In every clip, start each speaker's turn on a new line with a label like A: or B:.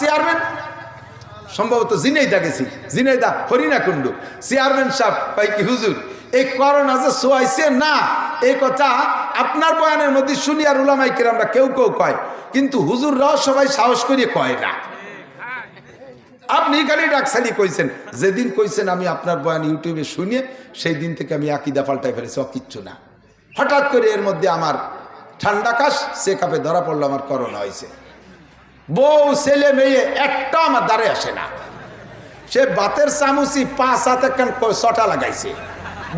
A: Chairman? সম্ভবত জিনাইদা গেছি। Jhenaidah Harina Kundu chairman সাহেব কি হুজুর? এই করোনা যে সোয়াইছে, না, এই কথা আপনার বয়ানের মধ্যে শুনি আর উলামাই আমরা কেউ কেউ কয়, কিন্তু হুজুররাও সবাই সাহস করিয়ে কয় না। আপনি খালি ডাকসালি কইছেন, যেদিন কইছেন আমি আপনার বয়ান ইউটিউবে শুনে সেই দিন থেকে আমি আকিদা পাল্টাই ফেলেছি কিচ্ছু না। হঠাৎ করে এর মধ্যে আমার ঠান্ডা কাশ, সে কাপে ধরা পড়ল, আমার করোনা হয়েছে। বউ ছেলে মেয়ে একটা আমার দ্বারে আসে না। সে বাতের চামুচি পাঁচ হাত একখান ছটা লাগাইছে।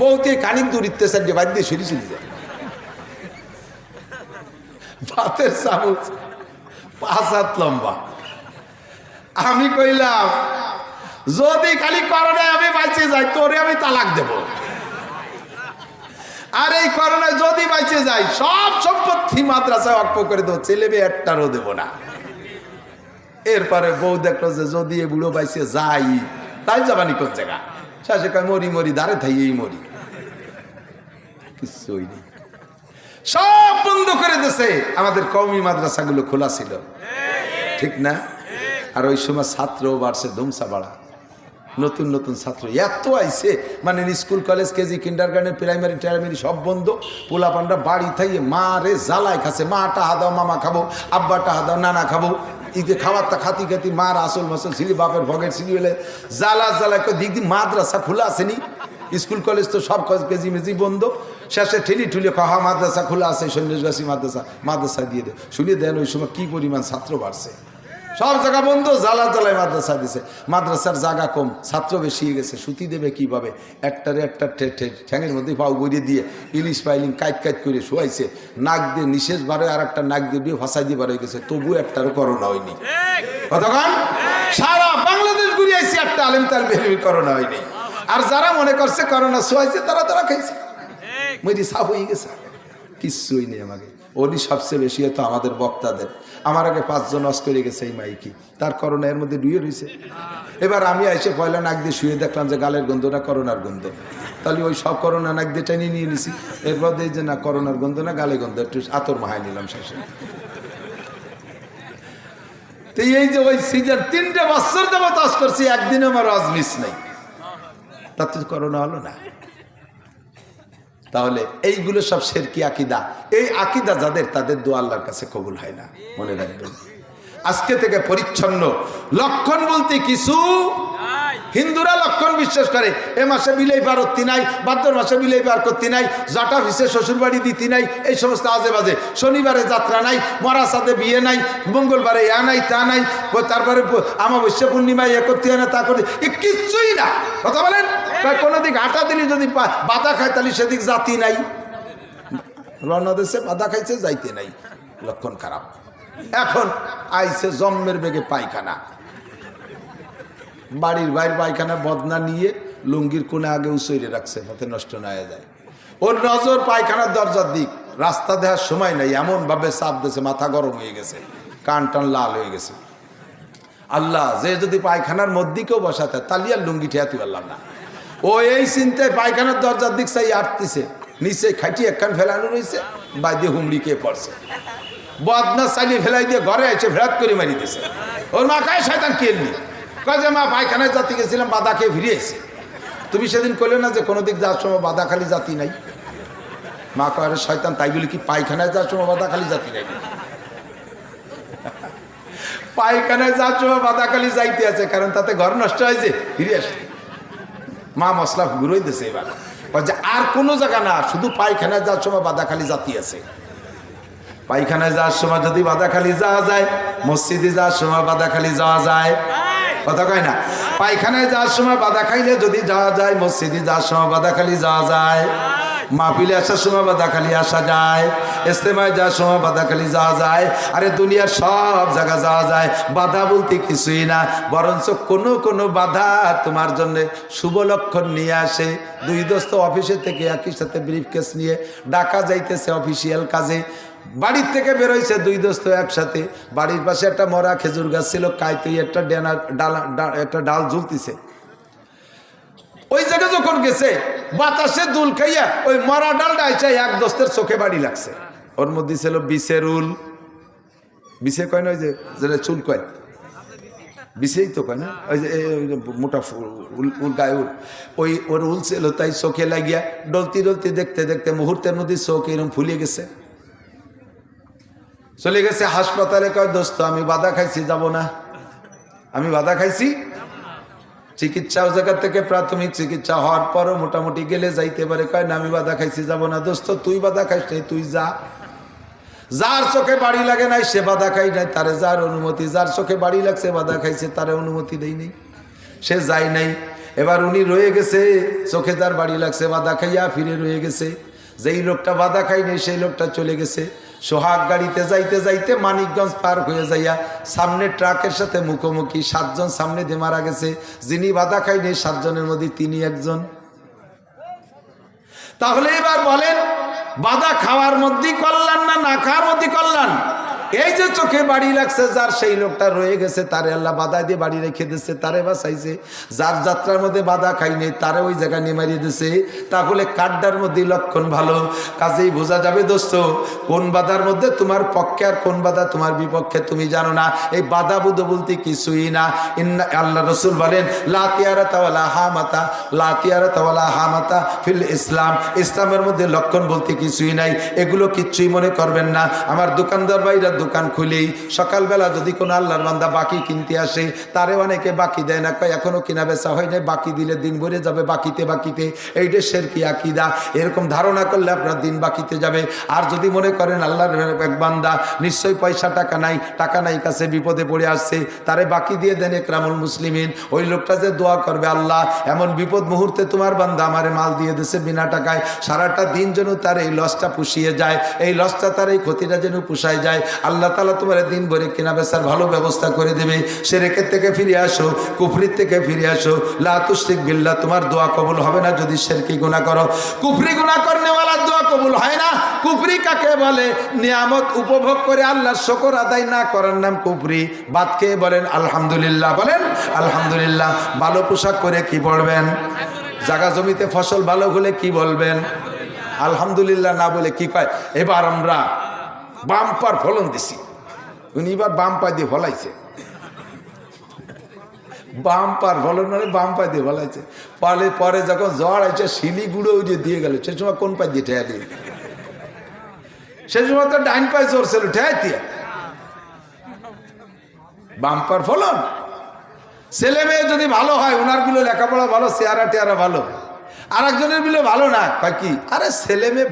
A: বউকে খানিক দূর ইত্তেছে, যে বাদ দিয়ে সরি চলে যায় ভাতের চামচ পাঁচ হাত লম্বা। আমি কইলাম, যদি খালি করোনায় আমি বাঁচে যাই, তোরে আমি তালাক দেব। আর এই করোনায় যদি বাঁচে যাই, সব সম্পত্তি মাদ্রাসায় অক্ষ করে দেবো, ছেলে মেয়ে একটারও দেবো না। এরপরে বউ দেখল যে যদি এ বুড়ো বাইসে যাই, তাই যাবানি কোন জায়গা শাসে কয়, মরি মরি, দাঁড়ে থাই মরি। কিছুই নেই। সব বন্ধ করে দিছে আমাদের কৌমি মাদ্রাসাগুলো খোলা ছিল। ঠিক না? আর ওই সময় ছাত্রও বাড়ছে ধুমসা বাড়া নতুন নতুন ছাত্র। এত আইছে মানে school, college, KG kindergarten primary টাইমারি সব বন্ধ। পোলা পান্ডা বাড়ি থাইয়ে মা রে জ্বালাই খাচ্ছে, মা, টাহা দাও, মামা খাব, আব্বা, টাহা দাও, নানা খাব। ঈদে খাবারটা খাতি খাতি, মার আসল মাসল ছিলি বাপের ভগের ছিলি বলে জ্বালা জ্বালা দিক দিক মাদ্রাসা খোলা আসেনি। স্কুল কলেজ তো সব কেজি মেজি বন্ধ। শেষে ঠেলি ঠুলি কহা মাদ্রাসা খোলা আছে, সন্ন্যাসবাসী মাদ্রাসা মাদ্রাসা দিয়ে দেয় শুনিয়ে দেন ওই সময় কী পরিমাণ ছাত্র বাড়ছে। সব জায়গা বন্ধ জ্বালা জ্বালায় মাদ্রাসা দিছে। মাদ্রাসার জায়গা কম ছাত্র বেশি হয়ে গেছে সুতি দেবে কীভাবে? একটারে একটা ঠ্যাঙের মধ্যে পাও গড়িয়ে দিয়ে ইলিশ পাইলিং কাইট কাইট করে শোয়াইছে। নাক দিয়ে নিশেষ বারে আর একটা নাক দিয়ে দিয়ে ফাঁসাই দিয়ে বার হয়ে গেছে তবু একটারও করোনা হয়নি। কতক্ষণ? সারা বাংলাদেশ ঘুরে আইসি একটা আলেম তার বেহলির করোনা হয়নি। আর যারা মনে করছে করোনা শোয়াইছে তারা তারা খাইছে মরি সাফ হয়ে গেছে। কিচ্ছুই নেই আমাকে। ওরই সবচেয়ে বেশি হতো আমাদের বক্তাদের। আমার আগে পাঁচজন অস করে গেছে এই মাইকি। তার করোনা এর মধ্যে ডুয়ে রয়েছে। এবার আমি এসে পয়লা নাক দিয়ে শুয়ে দেখলাম যে গালের গন্ধ না করোনার গন্ধ। তাহলে ওই সব করোনা নাক দিয়ে টেনে নিয়ে নিছি। এরপর দিয়ে যে না, করোনার গন্ধ না, গালে গন্ধ। একটু আতর মাহাই নিলাম শেষে। তো এই যে ওই সিজন তিনটে বছর দেবো চাষ করছি একদিন আমার রজ মিস নেই। তো করোনা হলো না। তাহলে এইগুলো সব শেরকি আকিদা। এই আকিদা যাদের তাদের দোয়া আল্লাহর কাছে কবুল হয় না মনে রাখবেন। আজকে থেকে পরিচ্ছন্ন। লক্ষণ বলতে কিছু হিন্দুরা লক্ষণ বিশ্বাস করে এ মাসে বিলেই পার করতে নাই বাদ্যর মাসে বিলেই পার করতে নাই জাটা ভিসে শ্বশুরবাড়ি দিতে নাই এই সমস্ত আজে বাজে শনিবারে যাত্রা নাই মরা সাথে বিয়ে নাই মঙ্গলবারে ইয়া নাই তা নাই তারপরে আমাবস্যা পূর্ণিমায় এ করতে হয় না তা করতে এ কিচ্ছুই না। কথা বলেন? কোনো দিক আটা দিলে যদি বাধা খায়, তাহলে সেদিক জাতি নাই। রওনা দেশে বাধা খাইছে, যাইতে নাই। লক্ষণ খারাপ। এখন আইছে জন্মের বেগে পায়খানা। বাড়ির বাইর পায়খানা বদনা নিয়ে লুঙ্গির কোণে আগে উচইরে রাখছে যাতে নষ্ট না হয়ে যায়। ওর নজর পায়খানার দরজার দিক। রাস্তা দেওয়ার সময় নাই এমন ভাবে চাপ দিয়েছে, মাথা গরম হয়ে গেছে, কান টান লাল হয়ে গেছে। আল্লাহ, যে যদি পায়খানার মধ্যে কেউ বসাতে, তাহলে আর লুঙ্গি ঠেয়াতে পারলাম না। ও এই চিন্তায় পায়খানার দরজার দিক চাই আটতিছে। নিচে খাটি একখান ফেলানো রয়েছে হুমড়ি কে পড়ছে। বদনা চালিয়ে ফেলাই দিয়ে ঘরে এসে ফেরাত করে মারি দিছে। ওর মা কায় শয়তান কেলনি কয়ে মা, পায়খানায় জাতি গেছিলাম, বাদা খেয়ে ফিরে এসে তুমি সেদিন করলে না যে, কোনো দিক যাওয়ার সময় বাদা খালি জাতি নাই? মা কয়ে শয়তান, তাই বলি কি পায়খানায় যাওয়ার সময় বাদা খালি জাতি নাই? পায়খানায় যাওয়ার সময় বাদা খালি যাইতে আছে, কারণ তাতে ঘর নষ্ট হয়েছে ফিরে আসে মা মশলা ঘুরোই দিছে এবার। আর কোনো জায়গা না, শুধু পায়খানায় যাওয়ার সময় বাদাখালি জাতি আছে। পায়খানায় যাওয়ার সময় যদি বাদাখালি যাওয়া যায়, মসজিদে যাওয়ার সময় বাদাখালি যাওয়া যায়। কথা কয় না? পায়খানায় যাওয়ার সময় বাদা খাইলে যদি যাওয়া যায়, মসজিদে যাওয়ার সময় বাদাখালি যাওয়া যায়। মাহফিলে আসার সময় বাদাখালি আসা যায় ইস্তেমায় যাওয়ার সময় বাদাখালি যাওয়া যায়, আরে দুনিয়ার সব জায়গা যাওয়া যায়, বাধা বলতে কিছুই না, বরঞ্চ কোনো কোনো বাধা তোমার জন্য শুভ লক্ষণ নিয়ে আসে। দুই দোস্ত অফিসে থেকে একই সাথে ব্রিফ কেস নিয়ে ডাকা যাইতেছে অফিসিয়াল কাজে। বাড়ির থেকে বেরোইছে দুই দোস্ত একসাথে। বাড়ির পাশে একটা মরা খেজুর গাছ ছিল, কাইতেই একটা ডেনা, ডাল একটা ডাল ঝুলতিছে। ওই জায়গায় যখন গেছে বাতাসে দুল খাইয়া ওই মরা ডালটা আইসা এক দোস্তের চোখে বাড়ি লাগছে। ওর মধ্যে ছিল বিষের উল বিষে কয় না ওই যে চুল কয়? বিষেই তো কয় না? ওই যে মোটা উল গায়ে উল। ওই, ওর উল ছিল তাই চোখে লাগিয়া ডলতি ডলতি দেখতে দেখতে মুহূর্তের মধ্যে চোখ এরকম ফুলে গেছে। চলে গেছে হাসপাতালে কয়, দোস্ত, আমি বাধা খাইছি, যাব না। আমি বাধা খাইছি? চিকিৎসা জায়গা থেকে প্রাথমিক চিকিৎসা হওয়ার পরও মোটামুটি গেলে যাইতে পারে। কয় না, আমি বাধা খাইছি, যাব না। দোস্ত, তুই বাধা খাইস নাই, তুই যা। যার চোখে বাড়ি লাগে নাই, সে বাধা খাই নাই। তারে যার অনুমতি, যার চোখে বাড়ি লাগছে, বাধা খাইছে, তারে অনুমতি দেই নাই। সে যায় নাই। এবার উনি রয়ে গেছে, চোখে যার বাড়ি লাগছে, বাধা খাইয়া ফিরে রয়ে গেছে। যেই লোকটা বাধা খাইনি, সেই লোকটা চলে গেছে। সোহাগ গাড়িতে যাইতে যাইতে মানিকগঞ্জ পার হয়ে যাইয়া সামনে ট্রাকের সাথে মুখোমুখি সাতজন সামনে দিয়ে মারা গেছে। যিনি বাধা খাইনি, সাতজনের মধ্যে তিনি একজন। তাহলে এবার বলেন, বাধা খাওয়ার মধ্যেই কল্যাণ না না খাওয়ার মধ্যে কল্যাণ? এই যে চোখে বাড়ি লাগছে, যার সেই লোকটা রয়ে গেছে, তারে আল্লাহ বাধা দিয়ে বাড়ি রেখে দিচ্ছে, তারে বাঁচাইছে। যার যাত্রার মধ্যে বাধা খাইনি তারে ওই জায়গায় মারিয়ে দিছে। তাহলে কাড্ডার মধ্যে লক্ষণ ভালো। কাজেই বোঝা যাবে দোস্ত, কোন বাধার মধ্যে তোমার পক্ষে আর কোন বাধা তোমার বিপক্ষে তুমি জানো না। এই বাধা বুধ বলতে কিছুই না। আল্লাহ রসুল বলেন লাতিয়ারা তাওয়ালা হামাতা লাতিয়ারা তাওয়ালা হামাতা ফিল ইসলাম। ইসলামের মধ্যে লক্ষণ বলতে কিছুই নাই। এগুলো কিচ্ছুই মনে করবেন না। আমার দোকানদার ভাইরা দোকান খুলেই সকালবেলা যদি কোনো আল্লাহর বান্দা বাকি কিনতে আসে, তারে অনেকে বাকি দেয় না। কয়, এখনও কিনা বেচা হয় নাই, বাকি দিলে দিন ভরে যাবে বাকিতে বাকিতে। এইটা শেরকি আকিদা? এরকম ধারণা করলে আপনার দিন বাকিতে যাবে। আর যদি মনে করেন আল্লাহর এক বান্দা, নিশ্চয়ই পয়সা টাকা নাই টাকা নাই, কাছে বিপদে পড়ে আসছে, তারে বাকি দিয়ে দেন একরামুল মুসলিমিন। ওই লোকটা যে দোয়া করবে আল্লাহ, এমন বিপদ মুহূর্তে তোমার বান্দা আমারে মাল দিয়ে দিছে বিনা টাকায়, সারাটা দিন যেন তার এই লসটা পুষিয়ে যায়। এই লসটা তার এই ক্ষতিটা যেন পুষায় যায়। আল্লাহ তালা তোমার দিন ভরে কেনা বেচার ভালো ব্যবস্থা করে দেবে। সে রেখের থেকে ফিরে আসো, কুফরির থেকে ফিরে আসো। লাতুস্তিক বিল্লা তোমার দোয়া কবুল হবে না যদি শেরকি গুণা করো। কুফরি গুণা করনেওয়ালার দোয়া কবুল হয় না। কুফরি কাকে বলে? নিয়ামত উপভোগ করে আল্লাহ শকর আদায় না করার নাম কুফরি। বাদ খেয়ে বলেন, আলহামদুলিল্লাহ। বলেন, আলহামদুলিল্লাহ। ভালো পোশাক করে কি পড়বেন জাগা জমিতে ফসল ভালো হলে কি বলবেন? আলহামদুলিল্লাহ না বলে কি কয়? এবার আমরা বাম্পার ফলন দিছি। উনি এবার বাম পা দিয়ে ফলাইছে। বাম্পার ফলন মানে বাম পা দিয়ে ফলাইছে। পরে পরে যখন জ্বর আছে শিলি গুঁড়ো ওই যে দিয়ে গেল। সে সময় কোন পা দিয়ে ঠেয়া দিয়ে? সে সময় তো ডাইন পায়ে জোর ছিল ঠেয়া দিয়ে। বাম্পার ফলন? ছেলে মেয়ে যদি ভালো হয় ওনারগুলো লেখাপড়া ভালো, চেহারা টেয়ারা ভালো। আর একজনেরগুলো ভালো না কি? আরে ছেলে মেয়ে